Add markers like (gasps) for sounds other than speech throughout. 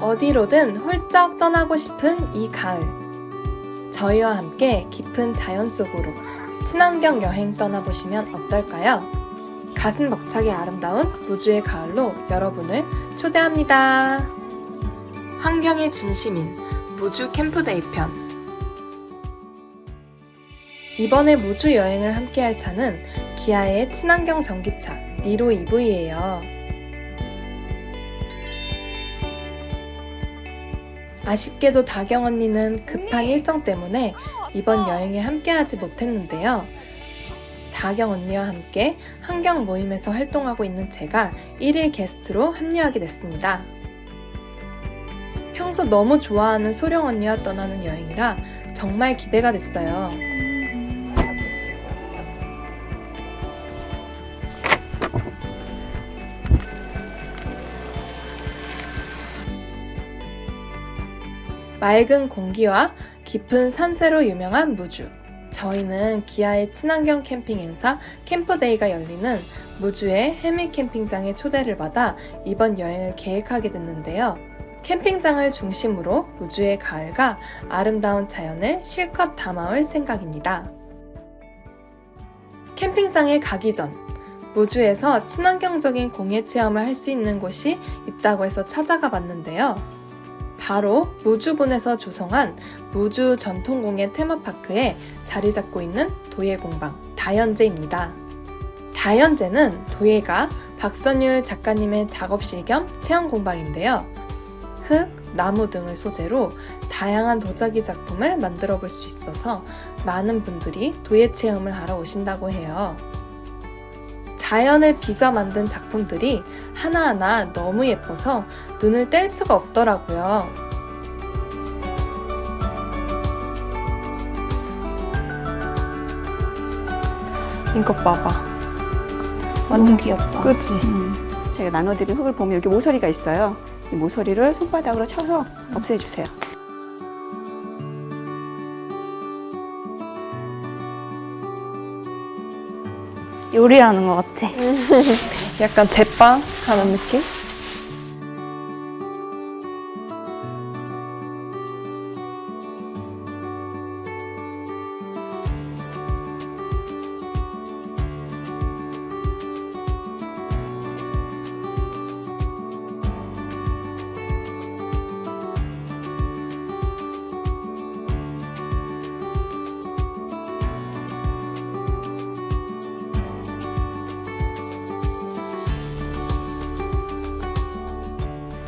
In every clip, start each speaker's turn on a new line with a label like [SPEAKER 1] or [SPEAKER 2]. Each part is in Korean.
[SPEAKER 1] 어디로든 훌쩍 떠나고 싶은 이 가을. 저희와 함께 깊은 자연 속으로 친환경 여행 떠나보시면 어떨까요? 가슴 벅차게 아름다운 무주의 가을로 여러분을 초대합니다. 환경의 진심인 무주 캠프데이 편. 이번에 무주 여행을 함께 할 차는 기아의 친환경 전기차 니로 EV예요. 아쉽게도 다경 언니는 급한 일정 때문에 이번 여행에 함께하지 못했는데요. 다경 언니와 함께 환경 모임에서 활동하고 있는 제가 1일 게스트로 합류하게 됐습니다. 평소 너무 좋아하는 소령 언니와 떠나는 여행이라 정말 기대가 됐어요. 맑은 공기와 깊은 산세로 유명한 무주. 저희는 기아의 친환경 캠핑 행사 캠프데이가 열리는 무주의 해밀 캠핑장에 초대를 받아 이번 여행을 계획하게 됐는데요. 캠핑장을 중심으로 무주의 가을과 아름다운 자연을 실컷 담아올 생각입니다. 캠핑장에 가기 전 무주에서 친환경적인 공예 체험을 할 수 있는 곳이 있다고 해서 찾아가 봤는데요. 바로 무주군에서 조성한 무주 전통공예 테마파크에 자리 잡고 있는 도예공방 다연제입니다. 다연제는 도예가 박선율 작가님의 작업실 겸 체험 공방인데요. 흙, 나무 등을 소재로 다양한 도자기 작품을 만들어 볼 수 있어서 많은 분들이 도예 체험을 하러 오신다고 해요. 자연을 빚어 만든 작품들이 하나하나 너무 예뻐서 눈을 뗄 수가 없더라고요. 이거 봐봐.
[SPEAKER 2] 완전 귀엽다.
[SPEAKER 1] 그치?
[SPEAKER 2] 음. 제가 나눠드린 흙을 보면 여기 모서리가 있어요. 이 모서리를 손바닥으로 쳐서 없애주세요.
[SPEAKER 3] 요리하는 것 같아. (laughs)
[SPEAKER 1] 약간 제빵 하는 느낌?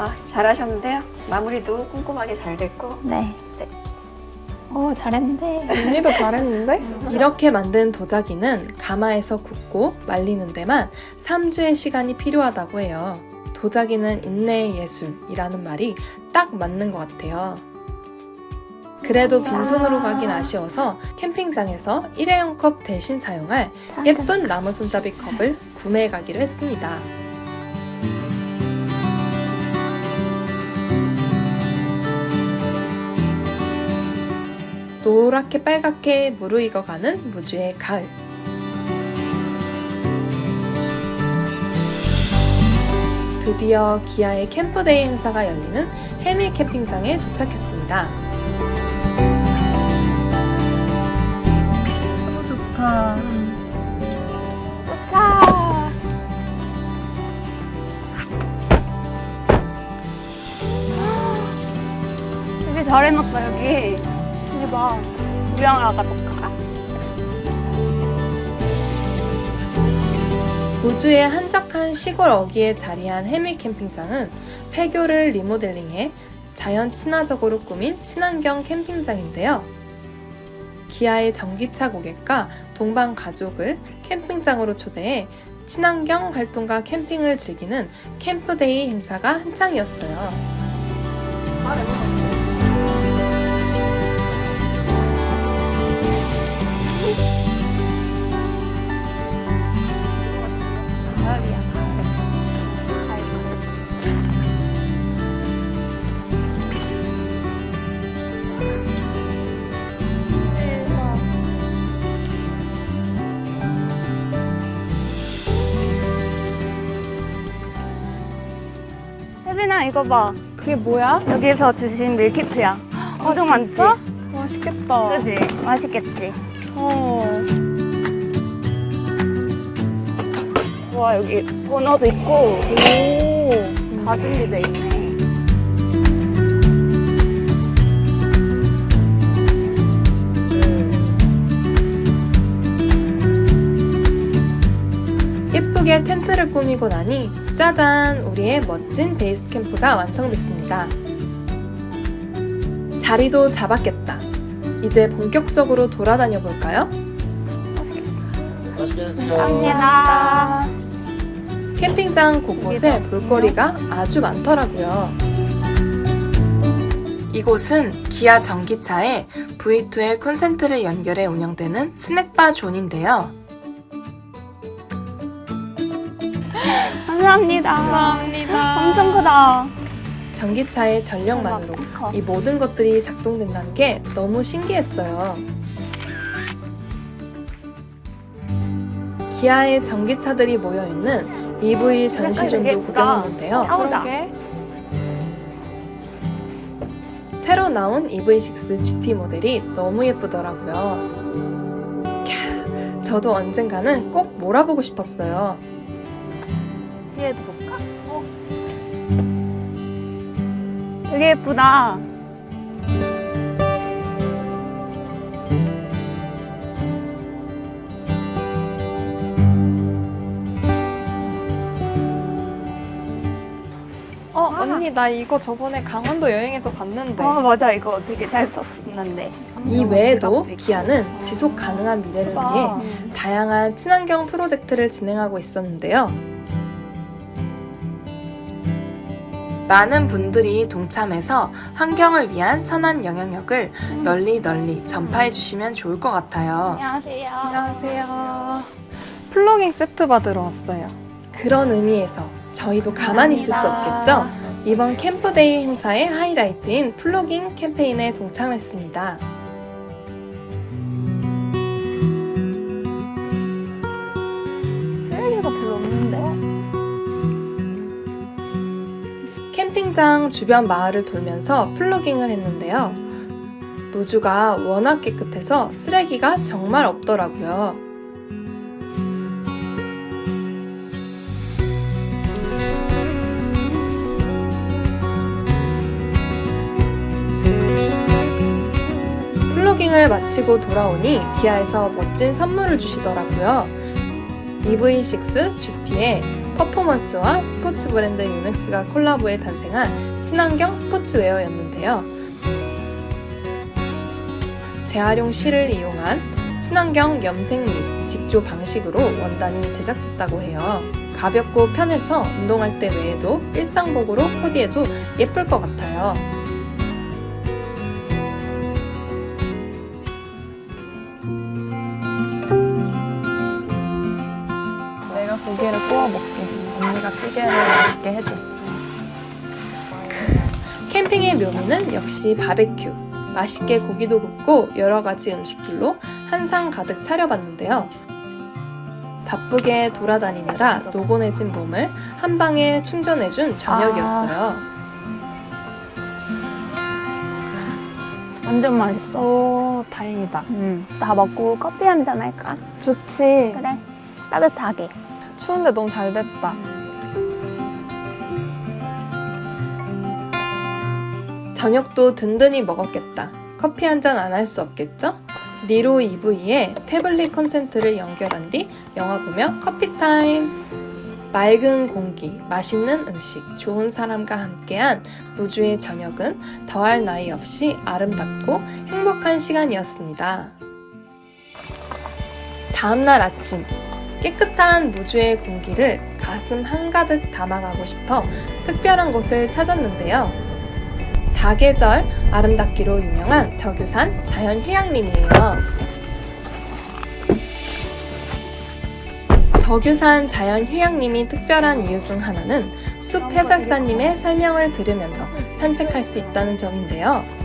[SPEAKER 2] 아, 잘하셨는데요. 마무리도 꼼꼼하게 잘 됐고.
[SPEAKER 3] 네. 네. 오, 잘했는데.
[SPEAKER 1] 언니도 잘했는데? (laughs) 이렇게 만든 도자기는 가마에서 굽고 말리는 데만 3주의 시간이 필요하다고 해요. 도자기는 인내의 예술이라는 말이 딱 맞는 것 같아요. 그래도 빈손으로 가긴 아쉬워서 캠핑장에서 일회용 컵 대신 사용할 예쁜 나무 손잡이 컵을 구매해 가기로 했습니다. 노랗게 빨갛게 무르익어가는 무주의 가을. 드디어 기아의 캠프데이 행사가 열리는 해밀 캠핑장에 도착했습니다. 너무 좋다.
[SPEAKER 3] 자. 되게 잘 해놨다, 여기. 봐. 우양아가 볼까?
[SPEAKER 1] 무주의 한적한 시골 어귀에 자리한 해밀 캠핑장은 폐교를 리모델링해 자연 친화적으로 꾸민 친환경 캠핑장인데요. 기아의 전기차 고객과 동반 가족을 캠핑장으로 초대해 친환경 활동과 캠핑을 즐기는 캠프데이 행사가 한창이었어요.
[SPEAKER 3] 이거 봐.
[SPEAKER 1] 그게 뭐야?
[SPEAKER 3] 여기서 주신 밀키트야. 엄청 많지?
[SPEAKER 1] 진짜? 맛있겠다.
[SPEAKER 3] 그지? 맛있겠지?
[SPEAKER 1] 어.
[SPEAKER 3] 와 여기 번호도 있고
[SPEAKER 1] 오.
[SPEAKER 3] 다 준비돼 있네.
[SPEAKER 1] 예쁘게 텐트를 꾸미고 나니 짜잔! 우리의 멋진 베이스 캠프가 완성됐습니다. 자리도 잡았겠다. 이제 본격적으로 돌아다녀 볼까요?
[SPEAKER 3] 감사합니다.
[SPEAKER 1] 캠핑장 곳곳에 볼거리가 아주 많더라고요. 이곳은 기아 전기차에 V2의 콘센트를 연결해 운영되는 스낵바 존인데요.
[SPEAKER 3] 감사합니다.
[SPEAKER 1] 감사합니다.
[SPEAKER 3] 엄청 크다.
[SPEAKER 1] 전기차의 전력만으로
[SPEAKER 3] 커.
[SPEAKER 1] 이 모든 것들이 작동된다는 게 너무 신기했어요. 기아의 전기차들이 모여 있는 EV 전시존도
[SPEAKER 3] 예쁘다.
[SPEAKER 1] 구경했는데요.
[SPEAKER 3] 싸우자.
[SPEAKER 1] 새로 나온 EV6 GT 모델이 너무 예쁘더라고요. 캬, 저도 언젠가는 꼭 몰아보고 싶었어요.
[SPEAKER 3] 뒤에도 볼까? 어. 되게 예쁘다.
[SPEAKER 1] 어, 언니, 나 이거 저번에 강원도 여행에서 봤는데.
[SPEAKER 3] 어 맞아 이거 되게 잘 썼었는데.
[SPEAKER 1] 이 외에도 기아는 지속 가능한 미래를
[SPEAKER 3] 아.
[SPEAKER 1] 위해 다양한 친환경 프로젝트를 진행하고 있었는데요. 많은 분들이 동참해서 환경을 위한 선한 영향력을 널리 널리 전파해 주시면 좋을 것 같아요.
[SPEAKER 3] 안녕하세요.
[SPEAKER 1] 안녕하세요. 플로깅 세트 받으러 왔어요. 그런 의미에서 저희도 가만히 있을 수 없겠죠? 이번 캠프데이 행사의 하이라이트인 플로깅 캠페인에 동참했습니다. 캠핑장 주변 마을을 돌면서 플로깅을 했는데요. 무주가 워낙 깨끗해서 쓰레기가 정말 없더라고요. 플로깅을 마치고 돌아오니 기아에서 멋진 선물을 주시더라고요. EV6 GT에 퍼포먼스와 스포츠 브랜드 유넥스가 콜라보해 단생한 친환경 스포츠웨어였는데요. 재활용 실을 이용한 친환경 염색 및 직조 방식으로 원단이 제작됐다고 해요. 가볍고 편해서 운동할 때 외에도 일상복으로 코디해도 예쁠 것 같아요.
[SPEAKER 4] 고기를 구워 먹게. 언니가 찌개를 맛있게 해줘.
[SPEAKER 1] 캠핑의 묘미는 역시 바베큐. 맛있게 고기도 굽고 여러 가지 음식들로 한상 가득 차려봤는데요. 바쁘게 돌아다니느라 노곤해진 몸을 한 방에 충전해준 저녁이었어요.
[SPEAKER 3] 완전 맛있어.
[SPEAKER 4] 오, 다행이다.
[SPEAKER 3] 음. 다 먹고 커피 한 잔 할까?
[SPEAKER 4] 좋지.
[SPEAKER 3] 그래. 따뜻하게.
[SPEAKER 4] 추운데 너무 잘 됐다.
[SPEAKER 1] 저녁도 든든히 먹었겠다. 커피 한 잔 안 할 수 없겠죠? 니로 EV에 태블릿 콘센트를 연결한 뒤 영화 보며 커피 타임. 맑은 공기, 맛있는 음식, 좋은 사람과 함께한 무주의 저녁은 더할 나위 없이 아름답고 행복한 시간이었습니다. 다음날 아침, 깨끗한 무주의 공기를 가슴 한가득 담아가고 싶어 특별한 곳을 찾았는데요. 사계절 아름답기로 유명한 덕유산 자연휴양림이에요. 덕유산 자연휴양림이 특별한 이유 중 하나는 숲 해설사님의 설명을 들으면서 산책할 수 있다는 점인데요.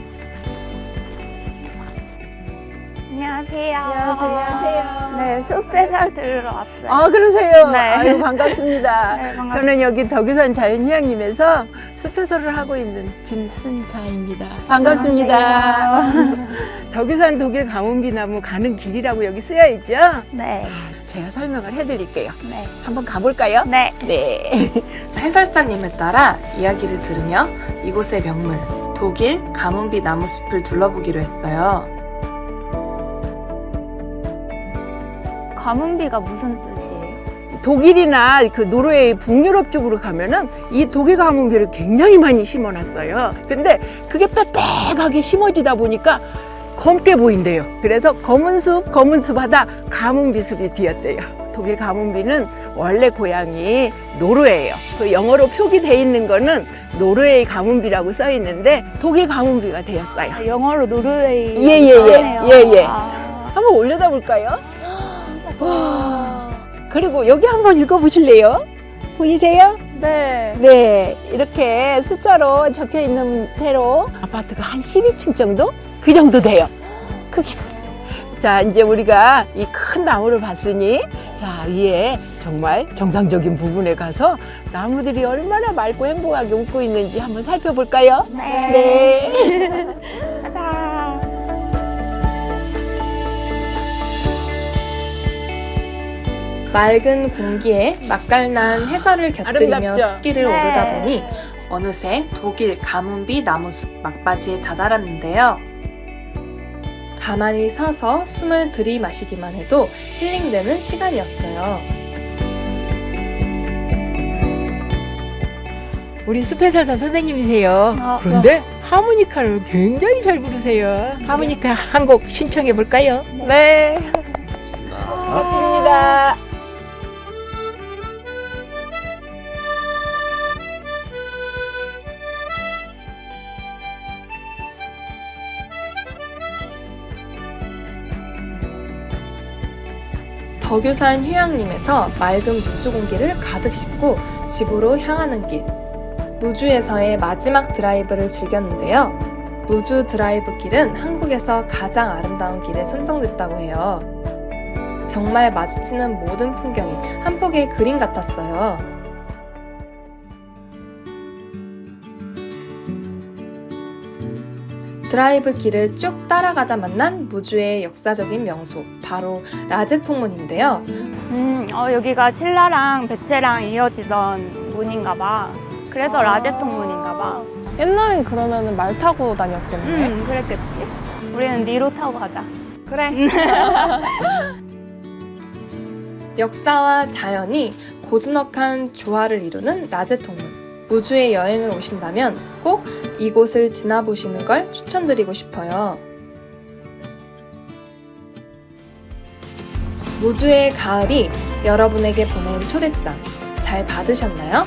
[SPEAKER 3] 안녕하세요. 안녕하세요.
[SPEAKER 1] 안녕하세요.
[SPEAKER 3] 네, 숲에살 들으러 왔어요.
[SPEAKER 5] 아, 그러세요?
[SPEAKER 3] 네.
[SPEAKER 5] 아유, 반갑습니다. (laughs)
[SPEAKER 3] 네, 반갑습니다.
[SPEAKER 5] 저는 여기 덕유산 자연휴양림에서 숲해설을 하고 있는 김순자입니다. 반갑습니다. (laughs) 덕유산 독일 가문비나무 가는 길이라고 여기 쓰여 있죠?
[SPEAKER 3] 네,
[SPEAKER 5] 제가 설명을 해드릴게요.
[SPEAKER 3] 네,
[SPEAKER 5] 한번 가볼까요?
[SPEAKER 3] 네.
[SPEAKER 5] 네. (laughs)
[SPEAKER 1] 해설사님에 따라 이야기를 들으며 이곳의 명물 독일 가문비 나무숲을 둘러보기로 했어요.
[SPEAKER 3] 가문비가 무슨 뜻이에요?
[SPEAKER 5] 독일이나 그 노르웨이 북유럽 쪽으로 가면은 이 독일 가문비를 굉장히 많이 심어놨어요. 근데 그게 빽빽하게 심어지다 보니까 검게 보인대요. 그래서 검은 숲, 검은 숲 하다 가문비 숲이 되었대요. 독일 가문비는 원래 고향이 노르웨이예요. 그 영어로 표기돼 있는 거는 노르웨이 가문비라고 써 있는데 독일 가문비가 되었어요.
[SPEAKER 3] 아, 영어로 노르웨이.
[SPEAKER 5] 예, 예, 예.
[SPEAKER 3] 하네요.
[SPEAKER 5] 예, 예.
[SPEAKER 3] 아,
[SPEAKER 5] 한번 올려다 볼까요? 와. (gasps) 그리고 여기 한번 읽어보실래요? 보이세요?
[SPEAKER 4] 네.
[SPEAKER 5] 네, 이렇게 숫자로 적혀 있는 대로 아파트가 한 12층 정도? 그 정도 돼요. 크기가. 자, 이제 우리가 이 큰 나무를 봤으니, 자, 위에 정말 정상적인 부분에 가서 나무들이 얼마나 맑고 행복하게 웃고 있는지 한번 살펴볼까요?
[SPEAKER 3] 네.
[SPEAKER 5] 네. (laughs)
[SPEAKER 1] 맑은 공기에 맛깔난 해설을 곁들이며
[SPEAKER 5] 아름답죠?
[SPEAKER 1] 숲길을
[SPEAKER 3] 네.
[SPEAKER 1] 오르다 보니 어느새 독일 가문비 나무숲 막바지에 다다랐는데요. 가만히 서서 숨을 들이마시기만 해도 힐링되는 시간이었어요.
[SPEAKER 5] 우리 숲해설사 선생님이세요.
[SPEAKER 3] 어,
[SPEAKER 5] 그런데 하모니카를 굉장히 잘 부르세요. 하모니카 한 곡 신청해 볼까요?
[SPEAKER 4] 네.
[SPEAKER 5] 부탁드립니다.
[SPEAKER 1] 덕유산 휴양림에서 맑은 무주 공기를 가득 싣고 집으로 향하는 길. 무주에서의 마지막 드라이브를 즐겼는데요. 무주 드라이브 길은 한국에서 가장 아름다운 길에 선정됐다고 해요. 정말 마주치는 모든 풍경이 한 폭의 그림 같았어요. 드라이브 길을 쭉 따라가다 만난 무주의 역사적인 명소, 바로 라제통문인데요.
[SPEAKER 3] 음, 어, 여기가 신라랑 백제랑 이어지던 문인가 봐. 그래서
[SPEAKER 4] 아.
[SPEAKER 3] 라제통 문인가 봐.
[SPEAKER 4] 옛날엔 그러면 말 타고 다녔겠네.
[SPEAKER 3] 음, 그랬겠지. 우리는 니로 타고 가자.
[SPEAKER 4] 그래. (laughs)
[SPEAKER 1] 역사와 자연이 고즈넉한 조화를 이루는 라제통문. 무주에 여행을 오신다면 꼭 이곳을 지나보시는 걸 추천드리고 싶어요. 무주의 가을이 여러분에게 보낸 초대장 잘 받으셨나요?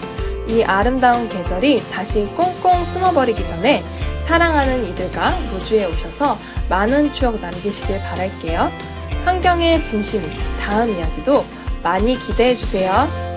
[SPEAKER 1] 이 아름다운 계절이 다시 꽁꽁 숨어버리기 전에 사랑하는 이들과 무주에 오셔서 많은 추억 남기시길 바랄게요. 환경의 진심 다음 이야기도 많이 기대해 주세요.